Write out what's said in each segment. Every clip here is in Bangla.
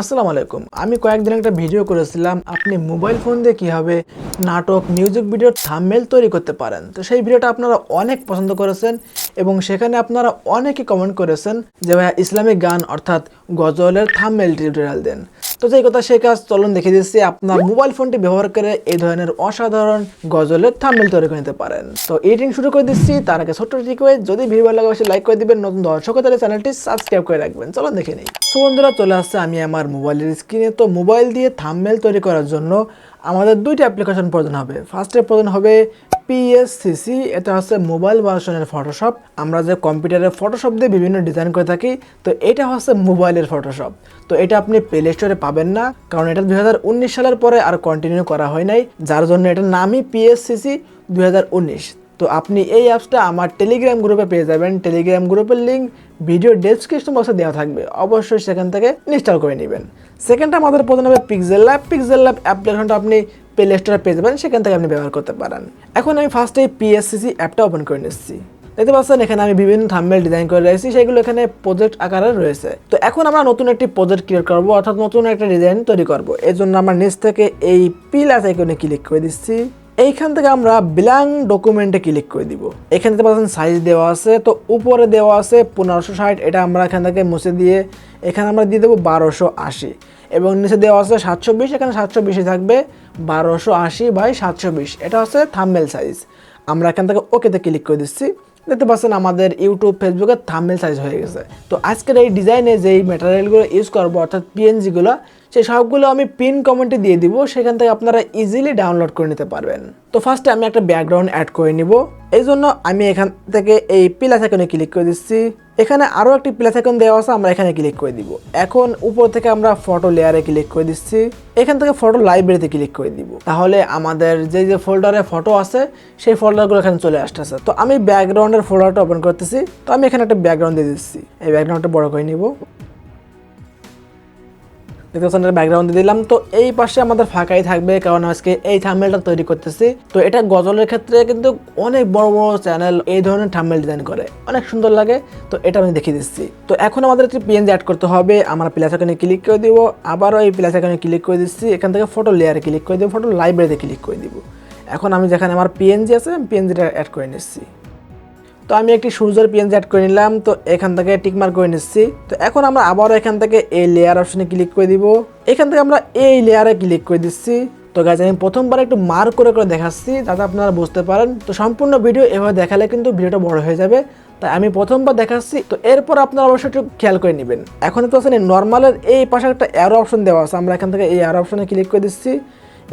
আসসালামু আলাইকুম। আমি কয়েকদিন একটা ভিডিও করেছিলাম, আপনি মোবাইল ফোন দিয়ে কীভাবে নাটক মিউজিক ভিডিওর থামমেল তৈরি করতে পারেন। তো সেই ভিডিওটা আপনারা অনেক পছন্দ করেছেন এবং সেখানে আপনারা অনেকে কমেন্ট করেছেন যে ভাইয়া ইসলামিক গান অর্থাৎ গজলের থামমেল টিউটোরিয়াল দেন। তো যেই কথা সে কাজ চলুন দেখে দিচ্ছি আপনার মোবাইল ফোনটি ব্যবহার করে এই ধরনের অসাধারণ গজলের থাম্বনেল তৈরি করে নিতে পারেন। তো এডিটিং শুরু করে দিচ্ছি। তার আগে ছোট্ট রিকোয়েস্ট যদি ভিডিও ভালো লাগে লাইক করে দিবেন। নতুন দর্শক তাহলে চ্যানেলটি সাবস্ক্রাইব করে রাখবেন। চলুন দেখে নিই। তো বন্ধুরা, চলে আসছে আমি আমার মোবাইলের স্ক্রিনে তো মোবাইল দিয়ে থাম্বনেল তৈরি করার জন্য আমাদের দুইটা অ্যাপ্লিকেশন প্রয়োজন হবে। ফার্স্টে প্রয়োজন হবে পিএসসিসি এটা হচ্ছে মোবাইল ভার্সনের ফটোশপ আমরা যে কম্পিউটারে ফটোশপ দিয়ে বিভিন্ন ডিজাইন করে থাকি, তো এটা হচ্ছে মোবাইলের ফটোশপ তো এটা আপনি প্লে স্টোরে পাবেন না, কারণ এটা দু হাজার উনিশ সালের পরে আর কন্টিনিউ করা হয় নাই, যার জন্য এটার নামই পিএসসিসি দু হাজার উনিশ। তো আপনি এই অ্যাপসটা আমার টেলিগ্রাম গ্রুপে পেয়ে যাবেন। টেলিগ্রাম গ্রুপের লিঙ্ক ভিডিও ডেসক্রিপশন বক্সে দেওয়া থাকবে। অবশ্যই সেখান থেকে ইনস্টল করে নেবেন। সেকেন্ডটা আমাদের প্রথমে হবে পিক্সেল ল্যাব পিক্সেল ল্যাব অ্যাপ্লিকেশনটা আপনি প্লে স্টোরে পেয়ে যাবেন, সেখান থেকে আপনি ব্যবহার করতে পারেন। এখন আমি ফার্স্টে পিএসসিসি অ্যাপটা ওপেন করে নিচ্ছি। দেখতে পাচ্ছেন, এখানে আমি বিভিন্ন থাম্বেল ডিজাইন করে রেখেছি সেগুলো এখানে প্রজেক্ট আকারে রয়েছে। তো এখন আমরা নতুন একটি প্রজেক্ট ক্রিয়েট করব, অর্থাৎ নতুন একটা ডিজাইন তৈরি করব। এই জন্য আমরা নিচ থেকে এই প্লাস আইকনে ক্লিক করে দিচ্ছি। এইখান থেকে আমরা ব্ল্যাঙ্ক ডকুমেন্টে ক্লিক করে দিব। এখান থেকে পাচ্ছেন সাইজ দেওয়া আছে, তো উপরে দেওয়া আছে পনেরোশো ষাট, এটা আমরা এখান থেকে মুছে দিয়ে, এখানে আমরা দিয়ে দেবো বারোশো আশি। এবং নিচে দেওয়া আছে সাতশো বিশ, এখানে সাতশো বিশে থাকবে বারোশো আশি বাই সাতশো বিশ। এটা হচ্ছে থাম্বেল সাইজ আমরা এখান থেকে ওকেতে ক্লিক করে দিচ্ছি। দেখতে পাচ্ছেন আমাদের ইউটিউব ফেসবুকের থাম্বেল সাইজ হয়ে গেছে। তো আজকের এই ডিজাইনে যেই ম্যাটেরিয়ালগুলো ইউজ করব, অর্থাৎ পিএনজিগুলো সেই সবগুলো আমি পিন কমেন্টে দিয়ে দিব, সেখান থেকে আপনারা ইজিলি ডাউনলোড করে নিতে পারবেন। তো ফার্স্টে আমি একটা ব্যাকগ্রাউন্ড অ্যাড করে নিব। এই জন্য আমি এখান থেকে এই প্লাস আইকনে ক্লিক করে দিচ্ছি। এখানে আরও একটি প্লাস আইকন দেওয়া আছে, আমরা এখানে ক্লিক করে দিব। এখন উপর থেকে আমরা ফটো লেয়ারে ক্লিক করে দিচ্ছি। এখান থেকে ফটো লাইব্রেরিতে ক্লিক করে দিব। তাহলে আমাদের যে যে ফোল্ডারে ফটো আছে, সেই ফোল্ডারগুলো এখানে চলে আসতেছে। তো আমি ব্যাকগ্রাউন্ডের ফোল্ডারটা ওপেন করতেছি। তো আমি এখানে একটা ব্যাকগ্রাউন্ড দিয়ে দিচ্ছি। এই ব্যাকগ্রাউন্ডটা বড় করে নিব। দেখতে পাচ্ছেন ব্যাকগ্রাউন্ড দিয়ে দিলাম। তো এই পাশে আমাদের ফাঁকাই থাকবে, কারণ আজকে এই থাম্বেলটা তৈরি করতেছি। তো এটা গজলের ক্ষেত্রে কিন্তু অনেক বড় বড় চ্যানেল এই ধরনের থাম্বেল ডিজাইন করে। অনেক সুন্দর লাগে। তো এটা আমি দেখিয়ে দিচ্ছি। তো এখন আমাদের একটি পিএনজি অ্যাড করতে হবে। আমরা প্লাস এখানে ক্লিক করে দিব। আবারও এই প্লাস এখানে ক্লিক করে দিচ্ছি। এখান থেকে ফটো লেয়ারে ক্লিক করে দিব। ফটো লাইব্রেরিতে ক্লিক করে দিব। এখন আমি যেখানে আমার পিএনজি আছে, আমি পিএনজিটা অ্যাড করে নিচ্ছি। তো আমি একটি সূর্যের পিএনজি অ্যাড করে নিলাম, তো এখান থেকে টিকমার্ক করে নিচ্ছি। তো এখন আমরা আবারও এখান থেকে এই লেয়ার অপশনে ক্লিক করে দিব। এখান থেকে আমরা এই লেয়ারে ক্লিক করে দিচ্ছি। তো গাছ আমি প্রথমবার একটু মার্ক করে করে দেখাচ্ছি, যাতে আপনারা বুঝতে পারেন। তো সম্পূর্ণ ভিডিও এভাবে দেখালে কিন্তু ভিডিওটা বড় হয়ে যাবে। তাই আমি প্রথমবার দেখাচ্ছি, তো এরপর আপনারা অবশ্যই একটু খেয়াল করে নেবেন। এখন তো আছেন নর্মালের এই পাশে একটা অ্যারো অপশন দেওয়া আছে। আমরা এখান থেকে এই অ্যারো অপশনে ক্লিক করে দিচ্ছি।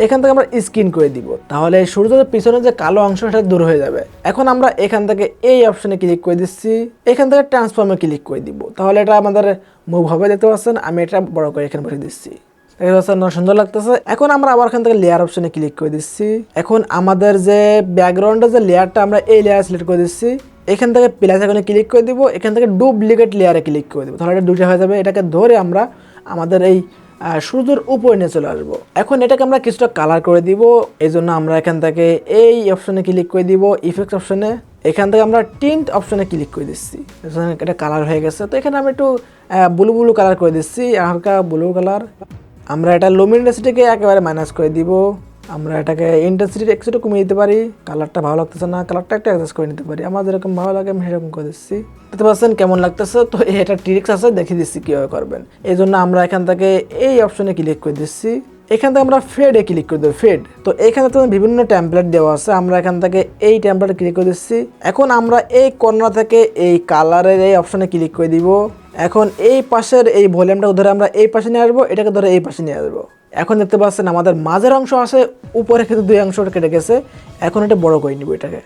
এখান থেকে আমরা স্ক্রিন করে দিব। তাহলে সূর্যের পিছনে যে কালো অংশ, সেটা দূর হয়ে যাবে। এখন আমরা এখান থেকে এই অপশনে ক্লিক করে দিচ্ছি। এখান থেকে ট্রান্সফর্মে ক্লিক করে দিব। তাহলে এটা আমাদের মুভ হবে, দেখতে পাচ্ছেন? আমি এটা বড় করে এখানে বসে দিচ্ছি। সুন্দর লাগতেছে। এখন আমরা আবার এখান থেকে লেয়ার অপশনে ক্লিক করে দিচ্ছি। এখন আমাদের যে ব্যাকগ্রাউন্ডের যে লেয়ারটা আমরা এই লেয়ার সিলেক্ট করে দিচ্ছি। এখান থেকে প্লাস এখানে ক্লিক করে দিব। এখান থেকে ডুপ্লিকেট লেয়ারে ক্লিক করে দিব। তাহলে এটা দুটো হয়ে যাবে। এটাকে ধরে আমরা আমাদের এই সূর্যের উপরে নিয়ে চলে আসব। এখন এটাকে আমরা কিছুটা কালার করে দিব, এই জন্য আমরা এখান থেকে এই অপশনে ক্লিক করে দিব ইফেক্ট অপশনে এখান থেকে আমরা টিন্ট অপশনে ক্লিক করে দিচ্ছি। এটা কালার হয়ে গেছে। তো এখানে আমি একটু ব্লু ব্লু কালার করে দিচ্ছি, হালকা ব্লু কালার আমরা এটা লুমিনেসিটিকে একেবারে মাইনাস করে দিব। আমরা এটাকে ইন্টেন্সিটি একটু কমিয়ে দিতে পারি কালারটা ভালো লাগতেছে না কালারটা একটু অ্যাডজাস্ট করে নিতে পারি। আমার যেরকম ভালো লাগে, আমি সেরকম করে দিচ্ছি। দেখতে পাচ্ছেন কেমন লাগতেছে? তো এটা ট্রিক্স আছে দেখিয়ে দিচ্ছি কীভাবে করবেন। এই জন্য আমরা এখান থেকে এই অপশনে ক্লিক করে দিচ্ছি। এখান থেকে আমরা ফেডে ক্লিক করে দেবো ফেড তো এখানে তো বিভিন্ন ট্যাম্পলেট দেওয়া আছে, আমরা এখান থেকে এই ট্যাম্পলেট ক্লিক করে দিচ্ছি। এখন আমরা এই কর্নার থেকে এই কালারের এই অপশনে ক্লিক করে দিব। এখন এই পাশের এই ভলিউমটা ধরে আমরা এই পাশে নিয়ে আসব, এটাকে ধরে এই পাশে নিয়ে আসব। এখন দেখতে পাচ্ছেন আমাদের মাঝের অংশ আছে উপরে কিন্তু দুই অংশ কেটে গেছে। এখন এটা বড় করে নিব এটাকে।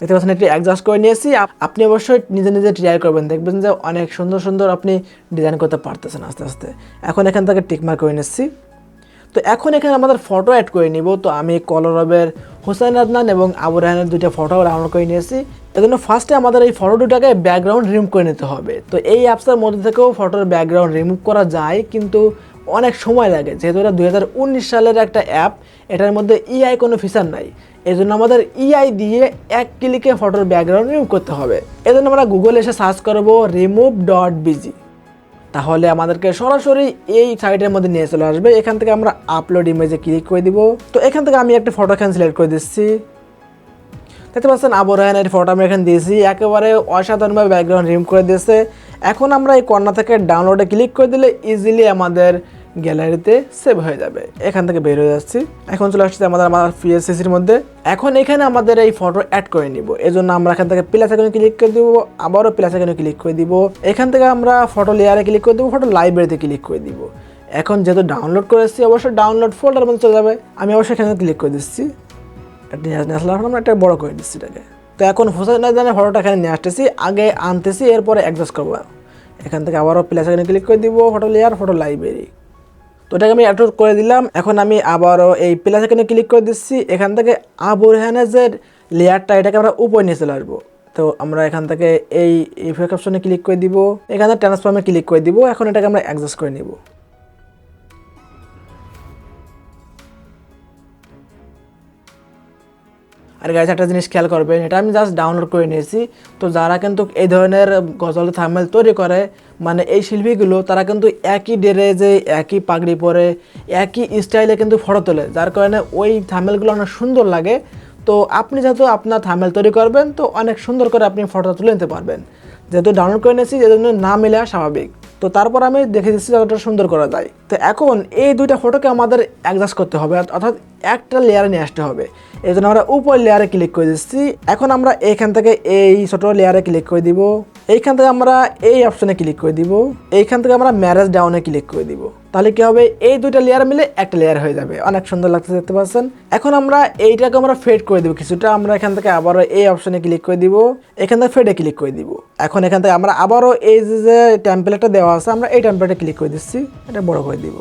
দেখতে পাচ্ছেন একটু অ্যাডজাস্ট করে নিয়েছি। আপ- আপনি অবশ্যই নিজে নিজে ট্রাই করবেন। দেখবেন যে অনেক সুন্দর সুন্দর আপনি ডিজাইন করতে পারতেছেন আস্তে আস্তে। এখন এখান থেকে টিকমার্ক করে নিচ্ছি। তো এখন এখানে আমাদের ফটো অ্যাড করে নিব। তো আমি কলরবের হোসেন আদনান এবং আবু রাহানের দুইটা ফটো ডাউনলোড করে নিয়েছি। এজন্য ফার্স্টে আমাদের এই ফটো দুটাকে ব্যাকগ্রাউন্ড রিমুভ করে নিতে হবে। তো এই অ্যাপসের মধ্যে থেকেও ফটোর ব্যাকগ্রাউন্ড রিমুভ করা যায়। কিন্তু অনেক সময় লাগে। যেহেতু এটা দু হাজার উনিশ সালের একটা অ্যাপ এটার মধ্যে ইআই কোনো ফিচার নাই। এই জন্য আমাদের ইআই দিয়ে এক ক্লিকে ফটোর ব্যাকগ্রাউন্ড রিমুভ করতে হবে। এই জন্য আমরা গুগলে এসে সার্চ করব রিমুভ ডট বিজি তাহলে আমাদেরকে সরাসরি এই সাইটের মধ্যে নিয়ে চলে আসবে। এখান থেকে আমরা আপলোড ইমেজে ক্লিক করে দিব। তো এখান থেকে আমি একটা ফটো এখানে সিলেক্ট করে দিচ্ছি। দেখতে পাচ্ছেন, আবু রায়নের ফটো আমি এখানে দিয়েছি। একেবারে অসাধারণভাবে ব্যাকগ্রাউন্ড রিমুভ করে দিয়েছে। এখন আমরা এই কর্নার থেকে ডাউনলোডে ক্লিক করে দিলে ইজিলি আমাদের গ্যালারিতে সেভ হয়ে যাবে। এখান থেকে বের হয়ে যাচ্ছি। এখন চলে আসছে আমাদের আমার পিএসসিসির মধ্যে। এখন এখানে আমাদের এই ফটো অ্যাড করে নিব। এই জন্য আমরা এখান থেকে প্লাস এখানে ক্লিক করে দিব, আবারও প্লাস এখানে ক্লিক করে দিব। এখান থেকে আমরা ফটো লেয়ারে ক্লিক করে দিব ফটো লাইব্রেরিতে ক্লিক করে দিব। এখন যেহেতু ডাউনলোড করেছি অবশ্যই ডাউনলোড ফোল্ডার মধ্যে চলে যাবে। আমি অবশ্যই এখানে ক্লিক করে দিচ্ছি। এটা নিয়ে আসলে আমরা একটা বড় করে দিচ্ছি এটাকে। তো এখন হোসেন জানে ফটোটা এখানে নিয়ে আসতেছি, আগে আনতেছি, এরপরে অ্যাডজাস্ট করব। এখান থেকে আবারও প্লাস এখানে ক্লিক করে দিব ফটো লেয়ার ফটো লাইব্রেরি তো এটাকে আমি আপলোড করে দিলাম, এখন আমি আবারও এই প্লাস এখানে ক্লিক করে দিচ্ছি, এখান থেকে আবু রেহানের যে লেয়ারটা এটাকে আমরা উপরে নিয়ে চলে আসব। তো আমরা এখান থেকে এই ইফেক্ট অপশনে ক্লিক করে দিব, এখানে ট্রান্সফর্মে ক্লিক করে দিব, এখন এটাকে আমরা অ্যাডজাস্ট করে নিব। আর গাইজ একটা জিনিস খেয়াল করবেন, এটা আমি জাস্ট ডাউনলোড করে নিয়েছি। তো যারা কিন্তু এই ধরনের গজল থামেল তৈরি করে মানে এই শিল্পীগুলো, তারা কিন্তু একই ড্রেসে, একই পাগড়ি পরে, একই স্টাইলে কিন্তু ফটো তোলে। যার কারণে ওই থামেলগুলো অনেক সুন্দর লাগে। তো আপনি যেহেতু আপনার থামেল তৈরি করবেন, তো অনেক সুন্দর করে আপনি ফটো তুলে নিতে পারবেন। যেহেতু ডাউনলোড করে নিয়েছি যেজন্য না মিলে, স্বাভাবিক। তো তারপর আমি দেখে দিচ্ছি যতটা সুন্দর করা যায়। তো এখন এই দুইটা ফটোকে আমাদের অ্যাডজাস্ট করতে হবে, অর্থাৎ একটা লেয়ারে নিয়ে আসতে হবে। এই জন্য আমরা উপর লেয়ারে ক্লিক করে দিচ্ছি। এখন আমরা এইখান থেকে এই ছোট লেয়ারে ক্লিক করে দিব। এইখান থেকে আমরা এই অপশনে ক্লিক করে দিব। এইখান থেকে আমরা ম্যারেজ ডাউনে ক্লিক করে দিব। তাহলে কি হবে? এই দুইটা লেয়ার মিলে একটা লেয়ার হয়ে যাবে। অনেক সুন্দর লাগতে দেখতে পাচ্ছেন? এখন আমরা এইটাকে আমরা ফেড করে দেবো কিছুটা। আমরা এখান থেকে আবারও এই অপশনে ক্লিক করে দিব। এখান থেকে ফেডে ক্লিক করে দিব। এখন এখান থেকে আমরা আবারও এই যে যে দেওয়া আছে, আমরা এই টেম্পলেটে ক্লিক করে দিচ্ছি। এটা বড় করে দিব।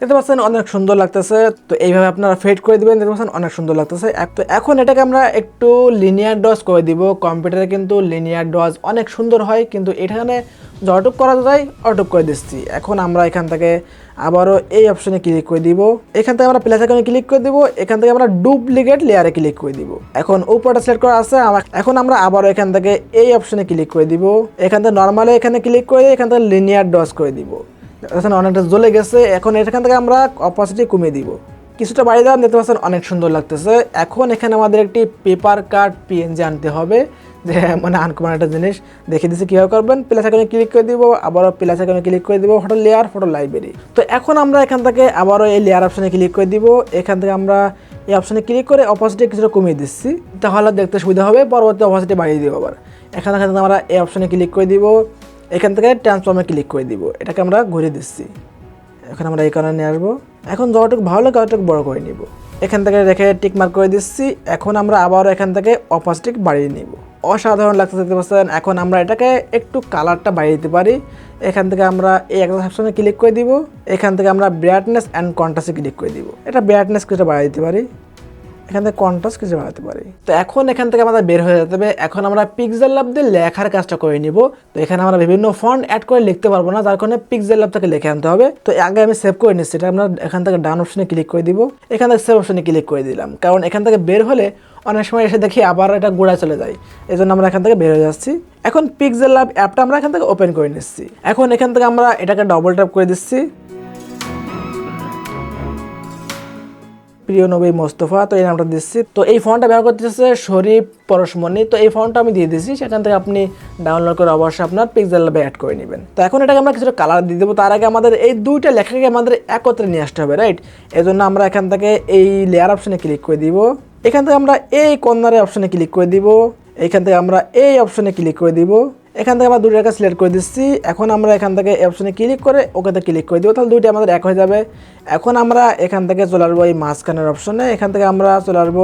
দেখতে পাচ্ছেন, অনেক সুন্দর লাগতেছে। তো এইভাবে আপনারা ফেড করে দিবেন, দেখতে পাচ্ছেন, অনেক সুন্দর লাগতেছে। তো এখন এটাকে আমরা একটু লিনিয়ার ডজ করে দিব। কম্পিউটারে কিন্তু লিনিয়ার ডজ অনেক সুন্দর হয়, কিন্তু এখানে যতটুক করা যায় অটুক করে দিচ্ছি। এখন আমরা এখান থেকে আবারও এই অপশনে ক্লিক করে দিব। এখান থেকে আমরা প্লাস আইকনে ক্লিক করে দিব। এখান থেকে আমরা ডুপ্লিকেট লেয়ারে ক্লিক করে দিব। এখন উপরটা সিলেক্ট করা আছে এখন আমরা আবারও এখান থেকে এই অপশনে ক্লিক করে দিব। এখান থেকে নর্মালি এখানে ক্লিক করে, এখান থেকে লিনিয়ার ডজ করে দিব। এখন অনেকটা জ্বলে গেছে। এখন এখান থেকে আমরা অপাসিটি কমিয়ে দিব। কিছুটা বাড়িয়ে দিলাম দেখতে পাচ্ছেন অনেক সুন্দর লাগতেছে। এখন এখানে আমাদের একটি পেপার কার্ড পিএনজি আনতে হবে। যে মানে আনকমন একটা জিনিস। দেখিয়ে দিচ্ছি কীভাবে করবেন। প্লাস এখানে ক্লিক করে দিব, আবারও প্লাস এখানে ক্লিক করে দিব ফটো লেয়ার ফটো লাইব্রেরি তো এখন আমরা এখান থেকে আবারও এই লেয়ার অপশানে ক্লিক করে দিব। এখান থেকে আমরা এই অপশানে ক্লিক করে অপাসিটি কিছুটা কমিয়ে দিচ্ছি। তাহলে দেখতে সুবিধা হবে, পরবর্তী অপাসিটি বাড়িয়ে দিব আবার। এখান থেকে আমরা এই অপশানে ক্লিক করে দিব। এখান থেকে ট্রান্সফর্মে ক্লিক করে দিব। এটাকে আমরা ঘুরে দিচ্ছি। এখন আমরা এই কারণে নিয়ে আসব। এখন যতটুকু ভালো লাগে ততটুকু বড় করে নিব। এখান থেকে রেখে টিক মার্ক করে দিচ্ছি। এখন আমরা আবারও এখান থেকে অপাসিটিক বাড়িয়ে নিব। অসাধারণ লাগতে দেখতে পাচ্ছেন? এখন আমরা এটাকে একটু কালারটা বাড়িয়ে দিতে পারি। এখান থেকে আমরা এই একটা অপশনে ক্লিক করে দিব। এখান থেকে আমরা ব্রাইটনেস অ্যান্ড কন্ট্রাস্টে ক্লিক করে দিব। এটা ব্রাইটনেস কিছুটা বাড়িয়ে দিতে পারি। এখান থেকে কন্ট্রাস্ট কিছু বাড়াতে পারি। তো এখন এখান থেকে আমাদের বের হয়ে যেতে হবে। এখন আমরা পিক্সেল ল্যাব দিয়ে লেখার কাজটা করে নিব। তো এখানে আমরা বিভিন্ন ফন্ট অ্যাড করে লিখতে পারব না, যার কারণে পিক্সেল ল্যাব থেকে লিখে আনতে হবে। তো আগে আমি সেভ করে নিচ্ছি, এটা আমরা এখান থেকে ডান অপশনে ক্লিক করে দিব। এখান থেকে সেভ অপশনে ক্লিক করে দিলাম। কারণ এখান থেকে বের হলে অনেক সময় এসে দেখি আবার এটা গোড়ায় চলে যায়। এই জন্য আমরা এখান থেকে বের হয়ে যাচ্ছি। এখন পিক্সেল ল্যাব অ্যাপটা আমরা এখান থেকে ওপেন করে নিচ্ছি। এখন এখান থেকে আমরা এটাকে ডবল ট্যাপ করে দিচ্ছি। প্রিয় নবী মোস্তফা, তো এই নামটা দিচ্ছি। তো এই ফোনটা ব্যবহার করতেছে শরীফ পরশমণি। তো এই ফোনটা আমি দিয়ে দিচ্ছি সেখান থেকে আপনি ডাউনলোড করে অবশ্যই আপনার পিক্সেল ল্যাবে অ্যাড করে নেবেন। তো এখন এটাকে আমরা কিছুটা কালার দিয়ে দেবো। তার আগে আমাদের এই দুইটা লেখাকে আমাদের একত্রে নিয়ে আসতে হবে রাইট এই জন্য আমরা এখান থেকে এই লেয়ার অপশনে ক্লিক করে দিব। এখান থেকে আমরা এই কর্নারের অপশনে ক্লিক করে দিব। এখান থেকে আমরা এই অপশনে ক্লিক করে দিব। এখান থেকে আমরা দুটো টাকা সিলেক্ট করে দিচ্ছি। এখন আমরা এখান থেকে অপশনে ক্লিক করে ওকেতে ক্লিক করে দিব। তাহলে দুইটা আমাদের এক হয়ে যাবে। এখন আমরা এখান থেকে চলে আসব এই মাঝখানের অপশনে এখান থেকে আমরা চলে আসব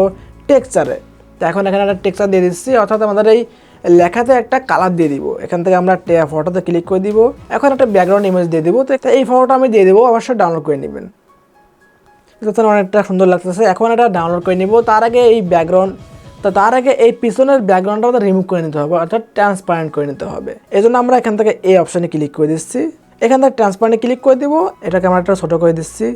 টেক্সচারে তো এখন এখানে একটা টেক্সচার দিয়ে দিচ্ছি। অর্থাৎ আমাদের এই লেখাতে একটা কালার দিয়ে দিব। এখান থেকে আমরা ফটোতে ক্লিক করে দিব। এখন একটা ব্যাকগ্রাউন্ড ইমেজ দিয়ে দিব। তো এই ফটোটা আমি দিয়ে দেবো। অবশ্যই ডাউনলোড করে নেবেন। যাতে অনেকটা সুন্দর লাগতেছে। এখন এটা ডাউনলোড করে নিব। তার আগে এই ব্যাকগ্রাউন্ড তো তার আগে এই পিছনের ব্যাকগ্রাউন্ডটা আমাদের রিমুভ করে নিতে হবে, অর্থাৎ ট্রান্সপারেন্ট করে নিতে হবে। এই জন্য আমরা এখান থেকে এই অপশানে ক্লিক করে দিচ্ছি। এখান থেকে ট্রান্সপারেন্টে ক্লিক করে দিব এটাকে আমরা একটা ছোটো করে দিচ্ছি।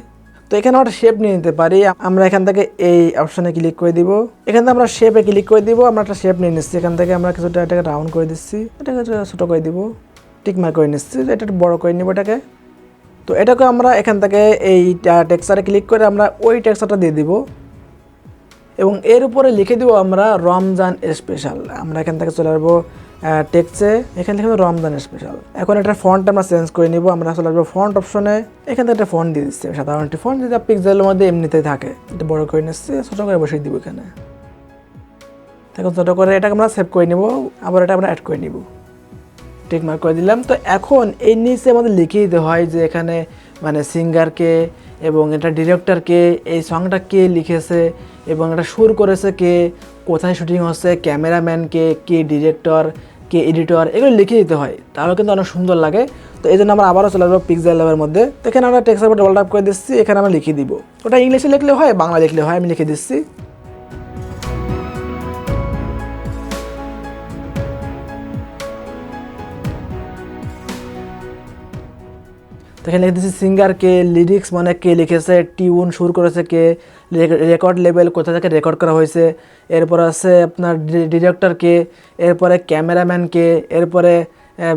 তো এখানে আমরা শেপ নিয়ে নিতে পারি, আমরা এখান থেকে এই অপশানে ক্লিক করে দিব। এখান থেকে আমরা শেপে ক্লিক করে দিব, আমরা একটা শেপ নিয়ে নিচ্ছি। এখান থেকে আমরা কিছুটা এটাকে রাউন্ড করে দিচ্ছি, এটাকে ছোটো করে দিব টিকমার করে নিচ্ছি এটা একটু বড় করে নিব এটাকে। তো এটাকে আমরা এখান থেকে এই টেক্সচারে ক্লিক করে আমরা ওই টেক্সচারটা দিয়ে দিব। এবং এর উপরে লিখে দিব আমরা রমজান স্পেশাল আমরা এখান থেকে চলে আসব টেক্সে এখান থেকে রমজান স্পেশাল এখন একটা ফন্ট আমরা চেঞ্জ করে নিব। আমরা চলে আসব ফন্ট অপশনে এখান থেকে একটা ফন্ট দিয়ে দিচ্ছি সাধারণ একটি ফন্ট যেটা পিক্সেলের মধ্যে এমনিতেই থাকে। এটা বড় করে নিচ্ছে, ছোটো করে বসিয়ে দিব এখানে। এখন ছোটো করে এটাকে আমরা সেভ করে নিব। আবার এটা আমরা অ্যাড করে নিব। টিক মার্ক করে দিলাম। তো এখন এই নিচে আমাদের লিখে দিতে হয় যে এখানে মানে সিঙ্গারকে এবং এটা ডিরেক্টর কে, এই সংটা কে লিখেছে এবং এটা সুর করেছে কে, কোথায় শুটিং হচ্ছে ক্যামেরাম্যান কে কে ডিরেক্টর কে এডিটর এগুলো লিখে দিতে হয়। তাহলে কিন্তু অনেক সুন্দর লাগে। তো এই জন্য আমরা আবারও চলে যাব পিক্সেল ল্যাবের মধ্যে। তো এখানে আমরা টেক্সট ডবল টাপ করে দিচ্ছি, এখানে আমরা লিখে দিব। ওটা ইংলিশে লিখলে হয় বাংলা লিখলে হয়, আমি লিখে দিচ্ছি। তো এখানে লিখে দিচ্ছি সিঙ্গার কে লিরিক্স মানে কে লিখেছে টিউন সুর করেছে কে রেকর্ড লেভেল কোথা থেকে রেকর্ড করা হয়েছে, এরপর আছে আপনার ডিরেক্টর কে, এরপরে ক্যামেরাম্যান কে, এরপরে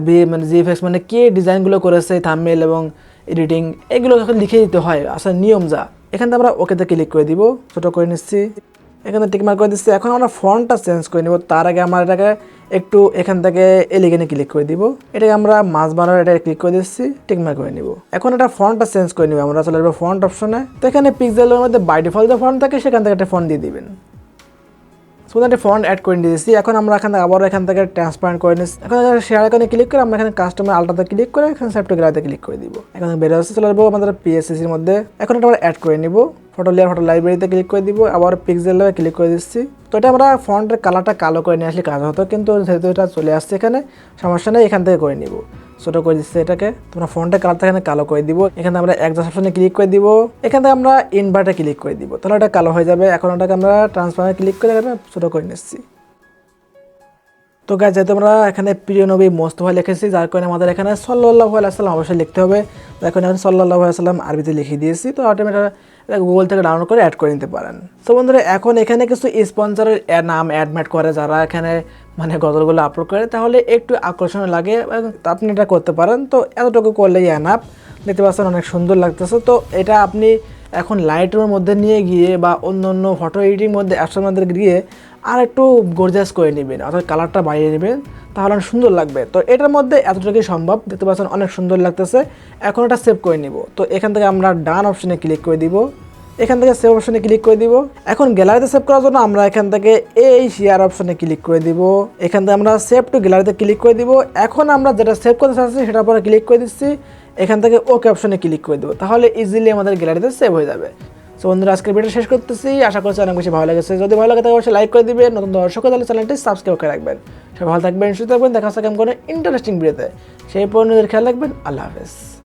বি মানে জি জিএফএক্স মানে কে ডিজাইনগুলো করেছে থামমেল এবং এডিটিং এগুলো এখন লিখে দিতে হয়, আসলে নিয়ম যা। এখান আমরা ওকেতে ক্লিক করে দিব, ছোটো করে নিচ্ছি। এখানে টিকমার্ক করে দিচ্ছি, এখন আমরা ফন্টটা চেঞ্জ করে নিব, তার আগে আমরা এটাকে একটু এখান থেকে এলিগেনে ক্লিক করে দিব। এটাকে আমরা মাছ বানানোর এটা ক্লিক করে দিচ্ছি টিকমা করে নিব। এখন এটা ফন্টটা চেঞ্জ করে নিব, আমরা চলে যাব ফন্ট অপশনে তো এখানে পিক্সেলের মধ্যে বাই ডিফল্ট যে ফন্ট থাকে, সেখান থেকে একটা ফন্ট দিয়ে দিবেন। সো একটা ফন্ট অ্যাড করে দিয়েছি এখন আমরা এখান থেকে আবার এখান থেকে ট্রান্সপারেন্ট করে নিচ্ছি। এখন এখানে শেয়ার এখানে ক্লিক করে আমরা এখানে কাস্টমার আলটাতে ক্লিক করে এখানে সেভ গ্যালারিতে ক্লিক করে দিব। এখন বেরো আসছে চলে যাব আমাদের পিএসসির মধ্যে। এখন এটা আমরা অ্যাড করে নিব। ফটো লেয়ার ফটো লাইব্রেরিতে ক্লিক করে দিব। আবার পিক্সেল লেয়ারে ক্লিক করে দিচ্ছি। তো এটা আমরা ফন্টের কালারটা কালো করে নিয়ে আসলে কাজ হতো, কিন্তু যেহেতু এটা চলে আসছে এখানে, সমস্যা নেই, এখান থেকে করে নিব। ছোটো করে দিচ্ছে এটাকে। তোমরা ফোনটা কালারটা এখানে কালো করে দিব। এখানে আমরা একজাস্ট অপশনে ক্লিক করে দিব। এখানে আমরা ইনভার্টে ক্লিক করে দিব। তাহলে এটা কালো হয়ে যাবে। এখন ওটাকে আমরা ট্রান্সফারে ক্লিক করে এখানে ছোটো করে নিচ্ছি। তো গাছ যেহেতু আমরা এখানে প্রিয় নবী মোস্তফা লিখেছি, যার কারণে আমাদের এখানে সাল্লাহ আলাইসাল্লাম অবশ্যই লিখতে হবে। এখন এখন সাল্লাহ আলাইসাল্লাম আরবিতে লিখে দিয়েছি। তো অটোমেটিক গুগল থেকে ডাউনলোড করে অ্যাড করে নিতে পারেন। তো বন্ধুরা, এখন এখানে কিছু স্পন্সরের নাম অ্যাডমিট করে যারা এখানে মানে গজলগুলো আপলোড করে, তাহলে একটু আকর্ষণ লাগে আপনি এটা করতে পারেন। তো এতটুকু করলেই অ্যানাপ দেখতে পাচ্ছেন অনেক সুন্দর লাগতেছে। তো এটা আপনি এখন লাইটের মধ্যে নিয়ে গিয়ে বা অন্য অন্য ফটো এডিটিং মধ্যে অ্যাপসের মধ্যে গিয়ে আর একটু গর্জাস করে নেবেন, অর্থাৎ কালারটা বাড়িয়ে নেবেন, তাহলে অনেক সুন্দর লাগবে। তো এটার মধ্যে এতটুকুই সম্ভব। দেখতে পাচ্ছেন অনেক সুন্দর লাগতেছে। এখন এটা সেভ করে নিব। তো এখান থেকে আমরা ডান অপশনে ক্লিক করে দিব। এখান থেকে সেভ অপশনে ক্লিক করে দিব। এখন গ্যালারিতে সেভ করার জন্য আমরা এখান থেকে এই শেয়ার অপশনে ক্লিক করে দিব। এখান থেকে আমরা সেভ টু গ্যালারিতে ক্লিক করে দিব। এখন আমরা যেটা সেভ করতে চাচ্ছি সেটার পরে ক্লিক করে দিচ্ছি। এখান থেকে ওকে অপশনে ক্লিক করে দেবো। তাহলে ইজিলি আমাদের গ্যালারিতে সেভ হয়ে যাবে। সো বন্ধুরা, আজকের ভিডিও শেষ করতেছি। আশা করছি অনেক বেশি ভালো লেগেছে। যদি ভালো লাগে তাহলে অবশ্যই লাইক করে দিবেন। নতুন দর্শক তাহলে চ্যানেলটি সাবস্ক্রাইব করে রাখবেন। সবাই ভালো থাকবেন, সুস্থ থাকবেন। দেখা হচ্ছে কেমন কোনো ইন্টারেস্টিং ভিডিওতে সেই পর্যন্ত খেয়াল রাখবেন। আল্লাহ হাফেজ।